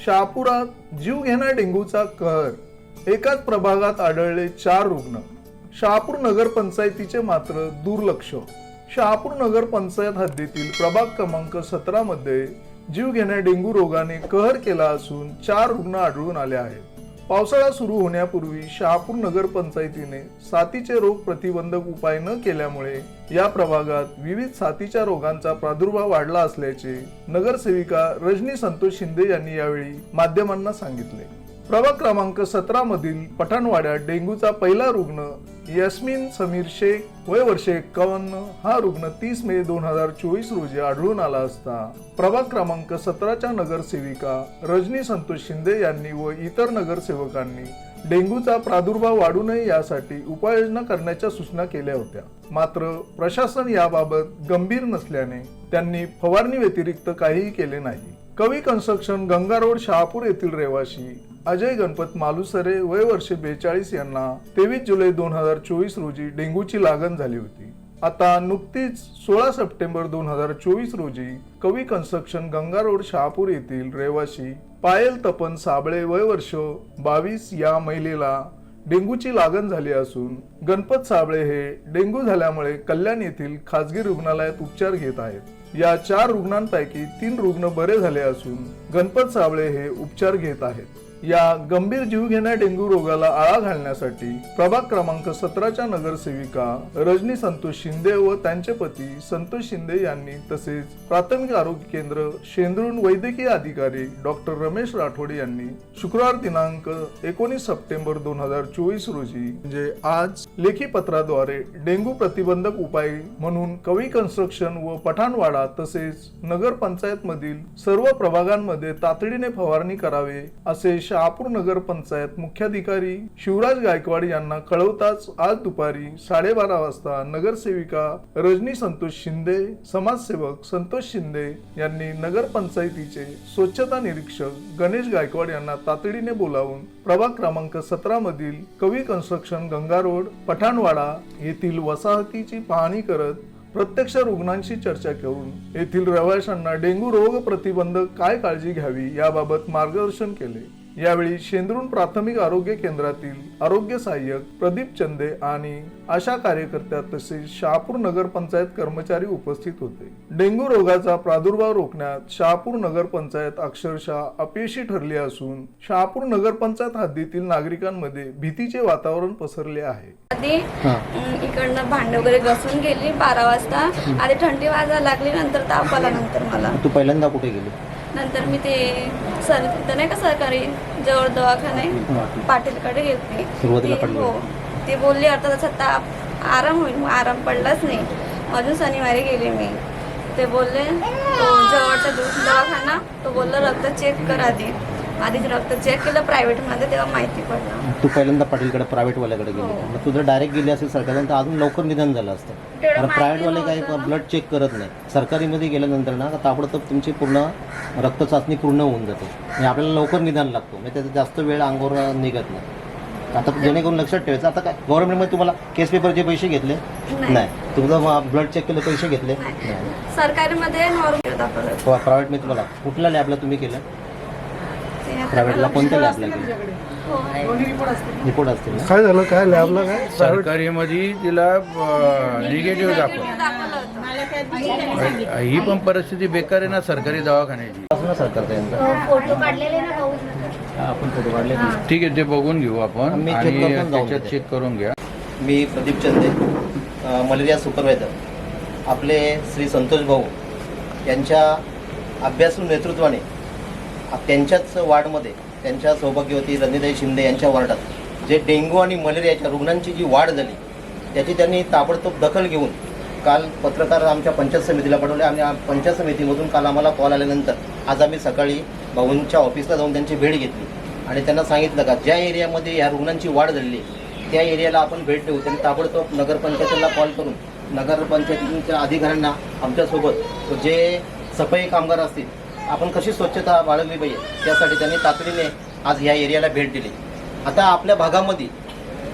शहापुरात जीव घेणा डेंग्यूचा कहर. एकाच प्रभागात आढळले चार रुग्ण. शहापूर नगर पंचायतीचे मात्र दुर्लक्ष. शहापूर नगर पंचायत हद्दीतील प्रभाग क्रमांक सतरा मध्ये जीव घेण्या डेंग्यू रोगाने कहर केला असून चार रुग्ण आढळून आले आहेत. पावसाळा सुरू होण्यापूर्वी शहापूर नगर पंचायतीने साथीचे रोग प्रतिबंधक उपाय न केल्यामुळे या प्रभागात विविध साथीच्या रोगांचा प्रादुर्भाव वाढला असल्याचे नगरसेविका रजनी संतोष शिंदे यांनी यावेळी माध्यमांना सांगितले. प्रभाग क्रमांक सतरा मधील पठाणवाड्यात डेंग्यूचा पहिला रुग्ण यस्मिन समीर शेख वय वर्ष एक्कावन्न हा रुग्ण तीस मे दोन हजार चोवीस रोजी आढळून आला असता. प्रभाग क्रमांक सतराच्या नगरसेविका रजनी संतोष शिंदे यांनी व इतर नगरसेवकांनी डेंग्यूचा प्रादुर्भाव वाढू नये यासाठी उपाययोजना करण्याच्या सूचना केल्या होत्या. मात्र प्रशासन याबाबत गंभीर नसल्याने त्यांनी फवारणी व्यतिरिक्त काहीही केले नाही. कवी कन्स्ट्रक्शन गंगा रोड शहापूर येथील रहिवासी अजय गणपत मालुसरे वय वर्ष बेचाळीस यांना तेवीस जुलै दोन हजार चोवीस रोजी डेंग्यूची लागण झाली होती. आता नुकतीच सोळा सप्टेंबर दोन हजार चोवीस रोजी कवी कन्स्ट्रक्शन गंगा रोड शहापूर येथील रहिवासी पायल तपन साबळे वय वर्ष बावीस या महिलेला डेंग्यूची लागण झाली असून गणपत साबळे हे डेंग्यू झाल्यामुळे कल्याण येथील खासगी रुग्णालयात उपचार घेत आहेत. या चार रुग्णांपैकी तीन रुग्ण बरे झाले असून गणपत साबळे हे उपचार घेत आहेत. या गंभीर जीवघेण्या डेंग्यू रोगाला आळा घालण्यासाठी प्रभाग क्रमांक सतराच्या नगरसेविका रजनी संतोष शिंदे व त्यांचे पती संतोष शिंदे यांनी तसेच प्राथमिक आरोग्य केंद्र शेंद्रून वैद्यकीय अधिकारी डॉक्टर रमेश राठोडे यांनी शुक्रवार दिनांक एकोणीस सप्टेंबर दोन हजार चोवीस रोजी म्हणजे आज लेखी पत्राद्वारे डेंग्यू प्रतिबंधक उपाय म्हणून कवी कन्स्ट्रक्शन व पठाणवाडा तसेच नगर पंचायत मधील सर्व प्रभागांमध्ये तातडीने फवारणी करावे असे शहापूर नगर पंचायत मुख्याधिकारी शिवराज गायकवाड यांना कळवताच आज दुपारी साडेबारा वाजता नगरसेविका रजनी संतोष शिंदे समाजसेवक संतोष शिंदे यांनी नगरपंचायतीचे स्वच्छता निरीक्षक गणेश गायकवाड यांना तातडीने बोलावून प्रभाग क्रमांक सतरा मधील कवी कन्स्ट्रक्शन गंगा रोड पठाणवाडा येथील वसाहतीची पाहणी करत प्रत्यक्ष रुग्णांशी चर्चा करून येथील रहिवाशांना डेंग्यू रोग प्रतिबंधक काय काळजी घ्यावी याबाबत मार्गदर्शन केले. यावेळी शेंद्रून प्राथमिक आरोग्य केंद्रातील आरोग्य सहाय्यक प्रदीप चंदे आणि आशा कार्यकर्त्या तसेच शहापूर नगर पंचायत कर्मचारी उपस्थित होते. डेंग्यू रोगाचा प्रादुर्भाव रोखण्यात शहापूर नगर पंचायत अक्षरशः अपयशी ठरली असून शहापूर नगर पंचायत हद्दीतील नागरिकांमध्ये भीतीचे वातावरण पसरले आहे. आधी इकडनं भांडे वगैरे घसून गेली बारा वाजता. आधी थंडी वाजायला लागली नंतर ताप आला नंतर मला. तू पहिल्यांदा कुठे गेली? नंतर मी ते सर तिथं नाही का सरकारी जवळ दवाखाने पाटीलकडे गेलते. सुरुवातीला ती- पडली. हो ती बोलली अर्धा तासात ताप आराम होईल मग आराम पडलाच नाही. अजून शनिवारी गेले मी. ते बोलले तो जवळचा दु- दवाखाना. तो बोलला रक्त चेक कर आधी. आधीच रक्त चेक केलं प्रायव्हेटमध्ये तेव्हा माहिती पडलं. तू पहिल्यांदा पाटीलकडे प्रायव्हेटवाल्याकडे गेली. हो. मग तुझं डायरेक्ट गेली असेल सरकारला तर अजून लवकर निधन झालं असतं. तेवढं कारण माहिती प्रायव्हेटवाले काही नव्हतं. ब्लड चेक करत नाही. सरकारीमध्ये गेल्यानंतर ना ताबडतोब तुमची पूर्ण रक्त चाचणी पूर्ण होऊन जाते. आणि आपल्याला लवकर निदान लागतो. म्हणजे त्याचा जास्त वेळ अंगावर निघत नाही. आता जेणेकरून लक्षात ठेवायचं आता काय? गव्हर्नमेंटमध्ये तुम्हाला केस पेपरचे पैसे घेतले? नाही. नाही. तुमचं ब्लड चेक केलं पैसे घेतले? नाही. सरकारीमध्ये नॉर्मल दाखवलं प्रायव्हेटमध्ये तुम्हाला कुठल्या लॅबला तुम्ही केलं? प्रायव्हेटला कोणत्या लॅबला हो. रिपोर्ट असतील. ना काय झालं? काय लॅबला काय? सरकारीमध्ये तिला निगेटिव्ह दाखव दाखवलं ही पण परिस्थिती बेकार आहे ना सरकारी दवाखान्याची. असं ना सरकारचं यांचं फोटो काढलेले ना भाऊ. आपण फोटो काढले ठीक आहे ते बघून घेऊ आपण मी check आणि करतो जाऊन त्याच्यात. चेक करून घ्या. मी प्रदीप चंदे अ, मलेरिया सुपरवायझर. आपले श्री संतोष भाऊ यांच्या अभ्यासू नेतृत्वाने त्यांच्याच वार्डमध्ये त्यांच्या सौभाग्यवती रंजिताई शिंदे यांच्या वार्डात जे डेंग्यू आणि मलेरियाच्या रुग्णांची जी वाढ झाली त्याची त्यांनी ताबडतोब दखल घेऊन काल पत्रकार आमच्या पंचायत समितीला पाठवले आणि पंचायत समितीमधून काल आम्हाला कॉल आल्यानंतर आज आम्ही सकाळी भाऊंच्या ऑफिसला जाऊन त्यांची भेट घेतली. आणि त्यांना सांगितलं का ज्या एरियामध्ये या रुग्णांची वाढ झालेली आहे, त्या एरियाला आपण भेट देऊ. त्यांनी ताबडतोब नगरपंचायतीला कॉल करून नगरपंचायतीच्या अधिकाऱ्यांना आमच्यासोबत जे सफाई कामगार असतील आपण कशी स्वच्छता बाळगली पाहिजे त्यासाठी त्यांनी तातडीने आज ह्या एरियाला भेट दिली. आता आपल्या भागामध्ये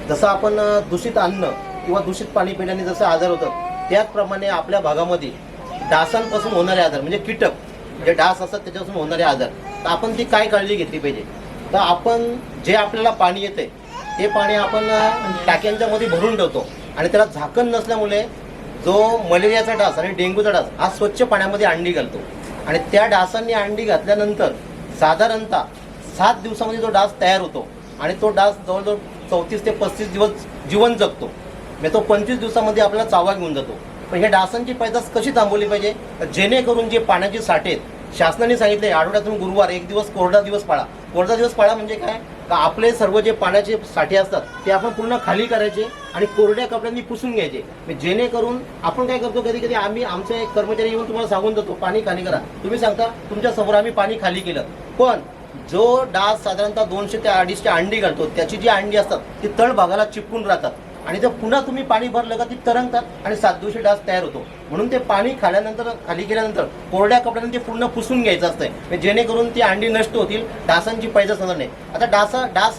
जसं आपण दूषित अन्न किंवा दूषित पाणी पिण्याने जसं आजार होतं त्याचप्रमाणे आपल्या भागामध्ये डासांपासून होणारे आजार म्हणजे कीटक जे डास असतात त्याच्यापासून होणारे आजार तर आपण ती काय काळजी घेतली पाहिजे? तर आपण जे आपल्याला पाणी येते ते पाणी आपण टाक्यांच्या मध्ये भरून ठेवतो आणि त्याला झाकण नसल्यामुळे जो मलेरियाचा डास आणि डेंग्यूचा डास हा स्वच्छ पाण्यामध्ये अंडी घालतो. आणि त्या डासांनी अंडी घातल्यानंतर साधारणतः सात दिवसामध्ये जो डास तयार होतो आणि तो डास जवळजवळ चौतीस ते पस्तीस दिवस जीवन जगतो. म्हणजे तो पंचवीस दिवसामध्ये आपल्याला चावा घेऊन जातो. पण ह्या डासांची पैदास कशी थांबवली पाहिजे? तर जेणेकरून जे पाण्याचे साठे आहेत शासनाने सांगितले आठवड्यातून गुरुवार एक दिवस कोरडा दिवस पाळा. कोरडा दिवस पाळा म्हणजे काय? का आपले सर्व जे पाण्याचे साठे असतात ते आपण पूर्ण खाली करायचे आणि कोरड्या कपड्यांनी पुसून घ्यायचे. म्हणजे जेणेकरून आपण काय करतो कधी कधी आम्ही आमचे एक कर्मचारी येऊन तुम्हाला सांगून देतो पाणी खाली करा. तुम्ही सांगता तुमच्यासमोर आम्ही पाणी खाली केलं. पण जो डास साधारणतः दोनशे ते अडीचशे अंडी घालतो त्याची जी अंडी असतात ती तळ भागाला चिपकून राहतात. आणि जर पुन्हा तुम्ही पाणी भरलं का ती तरंगतात आणि सात दिवशी डास तयार होतो. म्हणून ते पाणी खाल्यानंतर खाली गेल्यानंतर कोरड्या कपड्याने ते पूर्ण पुसून घ्यायचं असतं म्हणजे जेणेकरून ती अंडी नष्ट होतील डासांची पैदास होणार नाही. आता डासा डास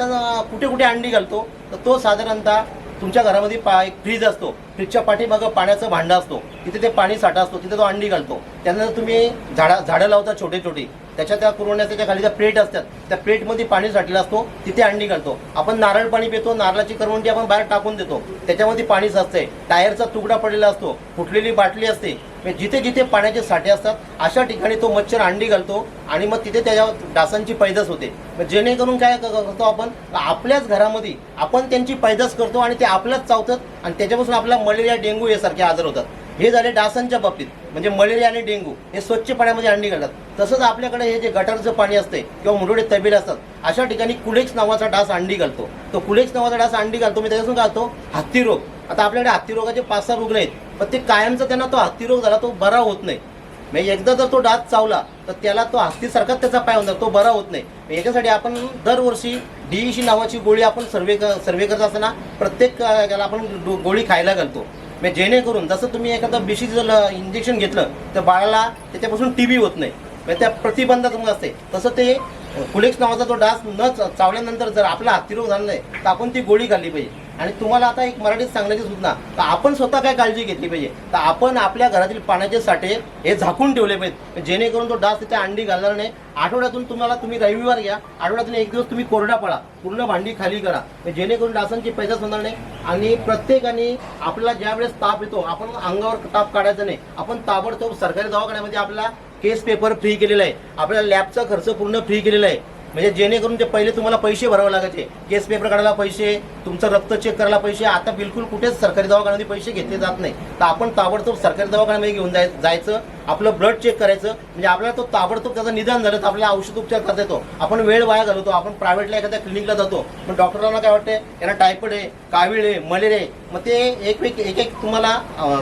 कुठे कुठे अंडी घालतो तर तो साधारणतः तुमच्या घरामध्ये पा एक फ्रीज असतो. फ्रीजच्या पाठीमागं पाण्याचं भांडं असतो. तिथे ते पाणी साठा असतो तिथे तो अंडी घालतो. त्यानंतर तुम्ही झाडा झाडं लावता छोटे छोटे. त्याच्या त्या कुरवण्याच्या खाली ज्या प्लेट असतात त्या प्लेटमध्ये पाणी साठलेला असतो तिथे अंडी घालतो. आपण नारळ पाणी पितो नारळाची करवंटी आपण बाहेर टाकून देतो. त्याच्यामध्ये पाणी साचतंय. टायरचा तुकडा पडलेला असतो. फुटलेली बाटली असते. म्हणजे जिथे जिथे पाण्याचे साठे असतात अशा ठिकाणी तो मच्छर अंडी घालतो आणि मग तिथे त्याच्या डासांची पैदास होते. मग जेणेकरून काय क- करतो आपण? आपल्याच घरामध्ये आपण त्यांची पैदास करतो आणि ते आपल्याच चावतात आणि त्याच्यापासून आपल्याला मलेरिया डेंग्यू यासारखे आजार होतात. हे झाले डासांच्या बाबतीत. म्हणजे मलेरिया आणि डेंगू हे स्वच्छ पाण्यामध्ये अंडी घालतात. तसंच आपल्याकडे हे जे गटारचं पाणी असते किंवा मुठोडे तबेले असतात अशा ठिकाणी कुलेक्स नावाचा डास अंडी घालतो. तो कुलेक्स नावाचा डास अंडी घालतो. मी त्याच्यातून घालतो हत्ती रोग. आता आपल्याकडे हत्ती रोगाचे पाच सहा रुग्ण आहेत. पण ते कायमचा त्यांना तो हत्ती रोग झाला तो बरा होत नाही. म्हणजे एकदा जर तो डास चावला तर त्याला तो हत्तीसारखाच त्याचा पाय होणार. तो बरा होत नाही. मग याच्यासाठी आपण दरवर्षी डीईशी नावाची गोळी आपण सर्वे सर्वे करत असताना प्रत्येक याला आपण गोळी खायला घालतो. म्हणजे जेणेकरून जसं तुम्ही एखादं बेशी जर इंजेक्शन घेतलं तर बाळाला त्याच्यापासून टी बी होत नाही. म्हणजे त्या प्रतिबंधात्मक असते. तसं ते कुलेक्स नावाचा तो डास न चावल्यानंतर जर आपला हत्तीरोग झाला नाही तर आपण ती गोळी खाल्ली पाहिजे. आणि तुम्हाला आता एक मराठीत सांगण्याची सूचना तर आपण स्वतः काय काळजी घेतली पाहिजे? तर आपण आपल्या घरातील पाण्याचे साठे हे झाकून ठेवले पाहिजेत जेणेकरून तो डास तिथे अंडी घालणार नाही. आठवड्यातून तुम्हाला तुम्ही रविवार घ्या आठवड्यातून एक दिवस तुम्ही कोरडा पडा पूर्ण भांडी खाली करा. जेणेकरून डासांची पैदास होणार नाही. आणि प्रत्येकाने आपल्याला ज्या वेळेस ताप येतो आपण अंगावर ताप काढायचा नाही. आपण ताबडतोब सरकारी दवाखान्यामध्ये आपला केस पेपर फ्री केलेला आहे. आपल्याला लॅबचा खर्च पूर्ण फ्री केलेला आहे. म्हणजे जेणेकरून ते पहिले तुम्हाला पैसे भरावे लागायचे केस पेपर काढायला पैसे तुमचं रक्त चेक करायला पैसे आता बिलकुल कुठेच सरकारी दवाखान्यामध्ये पैसे घेतले जात नाही. तर आपण ताबडतोब सरकारी दवाखान्यामध्ये घेऊन जाय जायचं आपलं ब्लड चेक करायचं म्हणजे आपल्याला तो ताबडतोब त्याचं निदान झालं तर आपल्याला औषध उपचार करता येतो. आपण वेळ वाया घालवतो आपण प्रायव्हेटला एखाद्या क्लिनिकला जातो पण डॉक्टरांना काय वाटते यांना टायफॉइड आहे कावीळ आहे मलेरिया आहे. मग ते एक एक एक एक तुम्हाला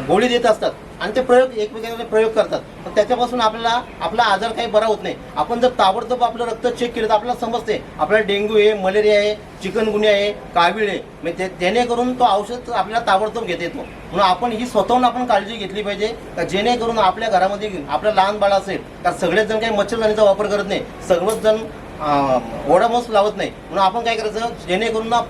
गोळी देत असतात. आणि ते प्रयोग एकमेकांना प्रयोग करतात. पण त्याच्यापासून आपल्याला आपला आजार काही बरा होत नाही. आपण जर ताबडतोब आपलं रक्त चेक केलं तर आपल्याला समजते. आपल्याला डेंग्यू आहे मलेरिया आहे चिकनगुन्या आहे कावीळ आहे. म्हणजे ते- जेणेकरून तो औषध आपल्याला ताबडतोब घेता येतो. म्हणून आपण ही स्वतःहून आपण काळजी घेतली पाहिजे. का जेणेकरून आपल्या घरामध्ये आपलं लहान बाळ असेल तर सगळेच जण काही मच्छरदाणीचा वापर करत नाही. सर्वच जण ओढामोस लावत नाही. म्हणून आपण काय करायचं? जेणेकरून ना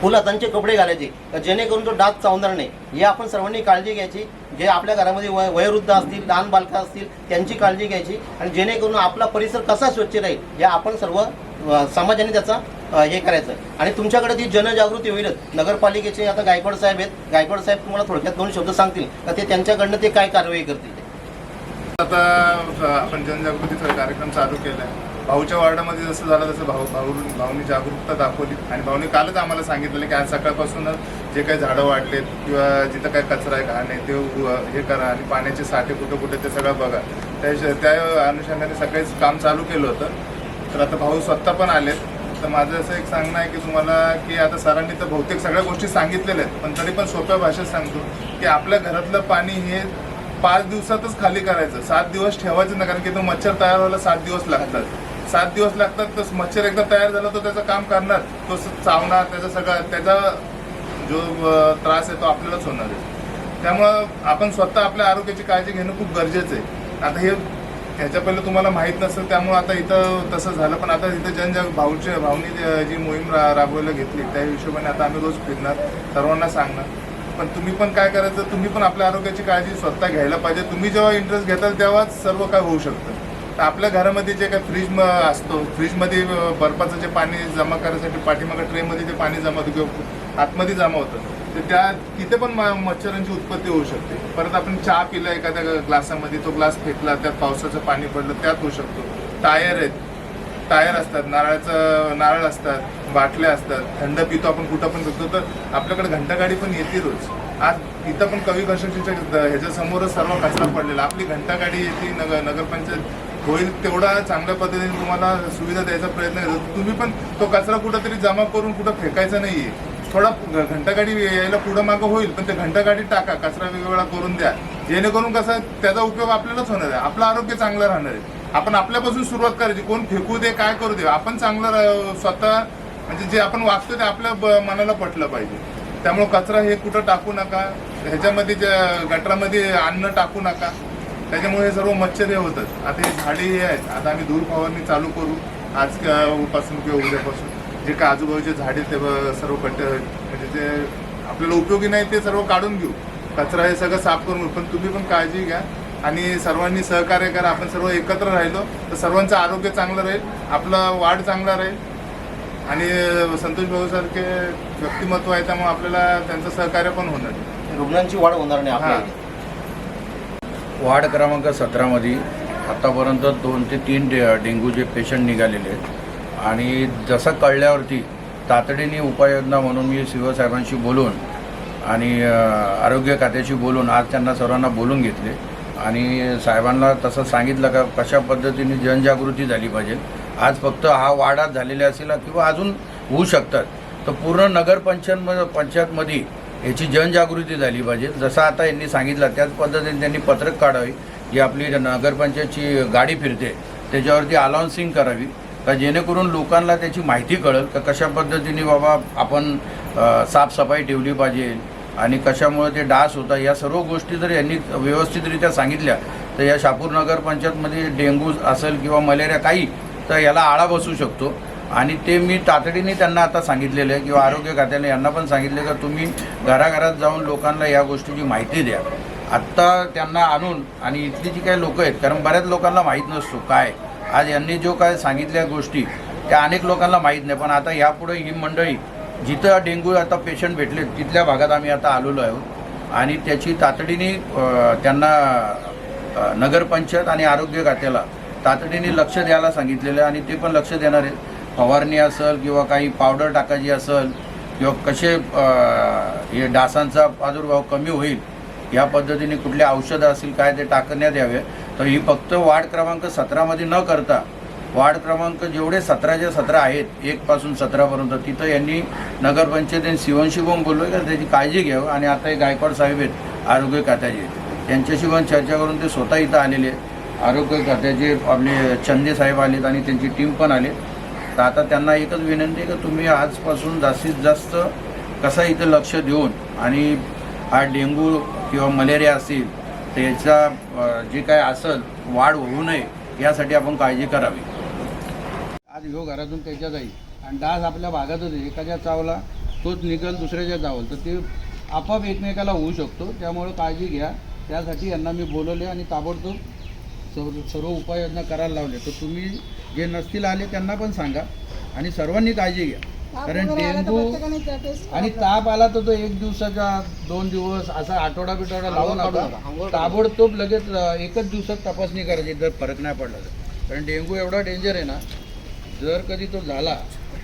फुलातांचे कपडे घालायचे. जेणेकरून तो डाग चावणार नाही. हे आपण सर्वांनी काळजी घ्यायची. जे आपल्या घरामध्ये वय वयोवृद्ध असतील लहान बालकं असतील त्यांची काळजी घ्यायची. आणि जेणेकरून आपला परिसर कसा स्वच्छ राहील हे आपण सर्व समाजाने त्याचा हे करायचं. आणि तुमच्याकडे ती जनजागृती होईलच. नगरपालिकेचे आता गायकवाड साहेब आहेत. गायकवाड साहेब तुम्हाला थोडक्यात दोन शब्द सांगतील. तर ते त्यांच्याकडनं ते काय कारवाई करतील? आता आपण जनजागृतीचा कार्यक्रम चालू केला आहे भाऊच्या वार्डामध्ये जसं झालं तसं भाऊ भाऊ भाऊनी जागरूकता दाखवली. आणि भाऊनी कालच आम्हाला सांगितलेलं की आज सकाळपासूनच जे काही झाडं वाढलेत किंवा जिथं काय कचरा आहे घाण आहे ते हे करा आणि पाण्याचे साठे कुठं कुठे ते सगळं बघा. त्या त्या अनुषंगाने सगळेच काम चालू केलं होतं. तर आता भाऊ स्वतः पण आलेत. तर माझं असं एक सांगणं आहे की तुम्हाला की आता सरांनी तर बहुतेक सगळ्या गोष्टी सांगितलेल्या आहेत पण तरी पण सोप्या भाषेत सांगतो की आपल्या घरातलं पाणी हे पाच दिवसातच खाली करायचं. सात दिवस ठेवायचं ना कारण की तो मच्छर तयार व्हायला सात दिवस लागतात. सात दिवस लागतात तर मच्छर एकदा तयार झाला तर त्याचं काम करणार. तो स- चावणार त्याचा सगळा त्याचा जो त्रास आहे तो आपल्यालाच होणार आहे. त्यामुळं आपण स्वतः आपल्या आरोग्याची काळजी घेणं खूप गरजेचं आहे. आता हे ह्याच्या पहिले तुम्हाला माहीत नसेल त्यामुळे आता इथं तसं झालं पण आता इथं जनजाग भाऊची भाऊनी जी- मोहीम रा राबवायला घेतली त्या हिशोबाने आता आम्ही रोज फिरणार सर्वांना सांगणार. पण तुम्ही पण काय करायचं तुम्ही पण आपल्या आरोग्याची काळजी स्वतः घ्यायला पाहिजे. तुम्ही जेव्हा इंटरेस्ट घेताल तेव्हाच सर्व काय होऊ शकतं. आपल्या घरामध्ये जे काय फ्रीज असतो फ्रीजमध्ये बर्फाचं जे पाणी जमा करण्यासाठी पाठीमागं ट्रेमध्ये जे पाणी जमा होतं किंवा आतमध्ये जमा होतं तर त्या तिथे पण मच्छरांची उत्पत्ती होऊ शकते. परत आपण चहा पिला एखाद्या ग्लासामध्ये तो ग्लास फेकला त्यात पावसाचं पाणी पडलं त्यात होऊ शकतो. टायर आहेत टायर असतात नारळाचं नारळ असतात बाटल्या असतात थंड पितो आपण कुठं पण करतो तर आपल्याकडे घंटागाडी पण येते रोज. आज इथं पण कवी कन्स्ट्रक्शनच्या ह्याच्यासमोरच सर्व कचरा पडलेला आपली घंटागाडी येते नगर नगरपंचायत होईल तेवढा चांगल्या पद्धतीने तुम्हाला सुविधा द्यायचा प्रयत्न करतो. तुम्ही पण तो कचरा कुठंतरी जमा करून कुठं फेकायचा नाहीये. थोडा घंटागाडी यायला पुढं मागं होईल पण ते घंटागाडी टाका कचरा वेगवेगळा करून द्या. जेणेकरून कसं त्याचा उपयोग आपल्यालाच होणार आहे. आपलं आरोग्य चांगलं राहणार आहे. आपण आपल्यापासून सुरुवात करायची. कोण फेकू दे काय करू दे आपण चांगलं रा- स्वतः म्हणजे जे आपण वागतो ते आपल्या ब- मनाला पटलं पाहिजे. त्यामुळे कचरा हे कुठं टाकू नका. ह्याच्यामध्ये ज्या गटरामध्ये अन्न टाकू नका. त्याच्यामुळे हे सर्व मच्छर होतात. आता हे झाडे हे आहेत. आता आम्ही धूर फवारणी चालू करू. आज क- पासून किंवा उद्यापासून. जे काय आजूबाजूचे झाडे ते सर्व कट म्हणजे जे आपल्याला उपयोगी नाही ते सर्व काढून घेऊ. कचरा हे सगळं साफ करून पण तुम्ही पण काळजी घ्या. आणि सर्वांनी सहकार्य करा. आपण सर्व एकत्र राहिलो तर सर्वांचं आरोग्य चांगलं राहील. आपलं वाढ चांगला राहील. आणि संतोष भाऊ सारखे व्यक्तिमत्व आहे त्यामुळे आपल्याला त्यांचं सहकार्य पण होणार. रुग्णांची वाढ होणार नाही हा. वार्ड क्रमांक सतरामध्ये आतापर्यंत दोन ते तीन डे डेंग्यूचे पेशंट निघालेले आहेत. आणि जसं कळल्यावरती तातडीने उपाययोजना म्हणून मी शिवसाहेबांशी बोलून आणि आरोग्य खात्याशी बोलून आज त्यांना सर्वांना बोलून घेतले. आणि साहेबांना तसं सांगितलं का कशा पद्धतीने जनजागृती झाली पाहिजे. आज फक्त हा वाडात झालेला असेल किंवा अजून होऊ शकतात. तर पूर्ण नगरपंचायत पंचायतमध्ये याची जनजागृती झाली पाहिजे. जसं आता यांनी सांगितलं त्याच पद्धतीने त्यांनी पत्रक काढावी जी आपली नगरपंचायतची गाडी फिरते त्याच्यावरती अलाउन्सिंग करावी का जेणेकरून लोकांना त्याची माहिती कळेल का कशा पद्धतीने बाबा आपण साफसफाई ठेवली पाहिजे आणि कशामुळे ते डास होता या सर्व गोष्टी जर यांनी व्यवस्थितरित्या सांगितल्या तर या शापूर नगरपंचायतमध्ये डेंग्यू असेल किंवा मलेरिया काही तर याला आळा बसू शकतो. आणि ते मी तातडीने त्यांना आता सांगितलेलं आहे किंवा आरोग्य खात्याने यांना पण सांगितलं का तुम्ही घराघरात जाऊन लोकांना या गोष्टीची माहिती द्या. आत्ता त्यांना आणून आणि इथली जी काही लोकं आहेत कारण बऱ्याच लोकांना माहीत नसतो काय. आज यांनी जो काय सांगितल्या गोष्टी त्या अनेक लोकांना माहीत नाही पण आता यापुढे ही मंडळी जिथं डेंग्यू आता पेशंट भेटले तिथल्या भागात आम्ही आता आलेलो आहोत. आणि त्याची तातडीने त्यांना नगरपंचायत आणि आरोग्य खात्याला तातडीने लक्ष द्यायला सांगितलेलं आहे आणि ते पण लक्ष देणार आहेत. फवारणी असेल किंवा काही पावडर टाकायची असेल किंवा कसे हे डासांचा प्रादुर्भाव कमी होईल या पद्धतीने कुठले औषधं असतील काय ते टाकण्यात यावे. तर ही फक्त वार्ड क्रमांक सतरामध्ये न करता वार्ड क्रमांक जेवढे सतराच्या सतरा आहेत एकपासून सतरापर्यंत तिथं यांनी नगरपंचायतीने शिवनशी पण बोललो का त्याची काळजी घ्यावं. आणि आता हे गायकवाड साहेब आहेत आरोग्य खात्याचे. त्यांच्याशी पण चर्चा करून ते स्वतः इथं आलेले आरोग्य खात्याचे आपले चंदे साहेब आलेत आणि त्यांची टीम पण आले तर आता त्यांना एकच विनंती की तुम्ही आजपासून जास्तीत जास्त कसा इथं लक्ष देऊन आणि हा डेंग्यू किंवा मलेरिया असेल त्याचा जे काय असेल वाढ होऊ नये यासाठी आपण काळजी करावी. आज ह्यो घरातून त्याच्या जाईल आणि डास आपल्या भागातच एकाच्या एखाद्या चावला तोच निकल दुसऱ्याच्या चावल. तर ते आपोआप एकमेकाला होऊ शकतो. त्यामुळे काळजी घ्या. त्यासाठी यांना मी बोलवले आणि ताबडतोब सर्व सर्व उपाययोजना करायला लावले तर तुम्ही जे नसतील आले त्यांना पण सांगा आणि सर्वांनी काळजी घ्या. कारण डेंग्यू आणि ताप आला तर तो एक दिवसाचा दोन दिवस असा आठवडा बिटवडा लावू नका. ताबडतोब लगेच एकच दिवसात तपासणी करायची जर फरक नाही पडला तर. कारण डेंग्यू एवढा डेंजर आहे ना जर कधी तो झाला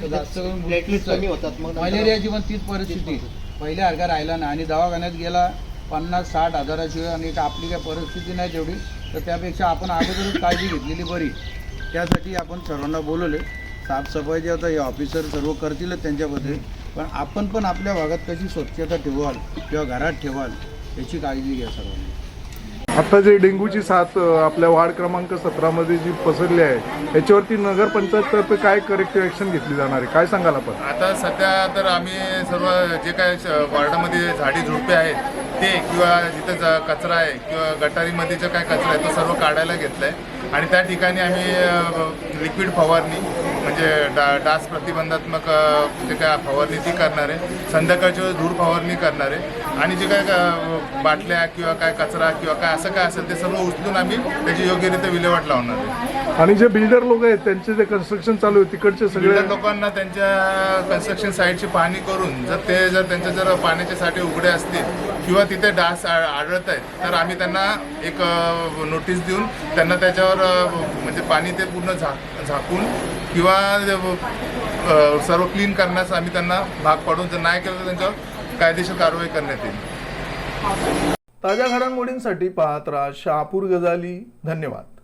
तर जास्त करून मलेरियाची पण तीच परिस्थिती पहिल्यासारखा राहिला नाही. आणि दवाखान्यात गेला पन्नास साठ हजाराशिवाय आणि का आपली काय परिस्थिती नाही तेवढी तर त्यापेक्षा आपण अगोदरच काळजी घेतलेली बरी. त्यासाठी आपण सर्वांना बोलवले. साफसफाईचे आता हे ऑफिसर सर्व करतीलच त्यांच्याबद्दल. पण आपण पण आपल्या भागात कशी स्वच्छता ठेवाल किंवा घरात ठेवाल याची काळजी घ्या सर्वांनी. आता जे डेंग्यूची साथ आपल्या वार्ड क्रमांक सतरामध्ये जी पसरली आहे याच्यावरती नगरपंचायततर्फे काय करेक्टिव्ह ॲक्शन घेतली जाणार आहे? काय सांगाल आपण? आता सध्या तर आम्ही सर्व जे काय वॉर्डामध्ये झाडी झुडपे आहेत ते किंवा जिथं ज- कचरा आहे किंवा गटारीमध्ये जे काय कचरा आहे तो सर्व काढायला घेतला आहे आणि त्या ठिकाणी आम्ही लिक्विड फवारणी म्हणजे डा डास प्रतिबंधात्मक जे काय फवारणी ती करणार आहे संध्याकाळच्या धूर फवारणी करणार. आहे आणि जे काय बाटल्या किंवा काय कचरा किंवा काय असं काय असेल ते सर्व उचलून आम्ही त्याची योग्यरित्या विल्हेवाट लावणार आहे. आणि जे बिल्डर लोक आहेत त्यांचे जे कन्स्ट्रक्शन चालू आहे तिकडचे सगळे लोकांना त्यांच्या कन्स्ट्रक्शन साईटची पाहणी करून जर ते जर त्यांचे जर पाण्याचे साठे उघडे असतील किंवा तिथे डास आढळत आहेत तर आम्ही त्यांना एक नोटीस देऊन त्यांना त्याच्यावर म्हणजे पाणी ते पूर्ण झाक झाकून किंवा सर्व क्लीन करण्यास आम्ही त्यांना भाग पाडून जर नाही केलं तर त्यांच्यावर कायदेशीर कारवाई करण्यात येईल. ताज्या घडामोडींसाठी पाहत राहा शहापूर गजाली. धन्यवाद.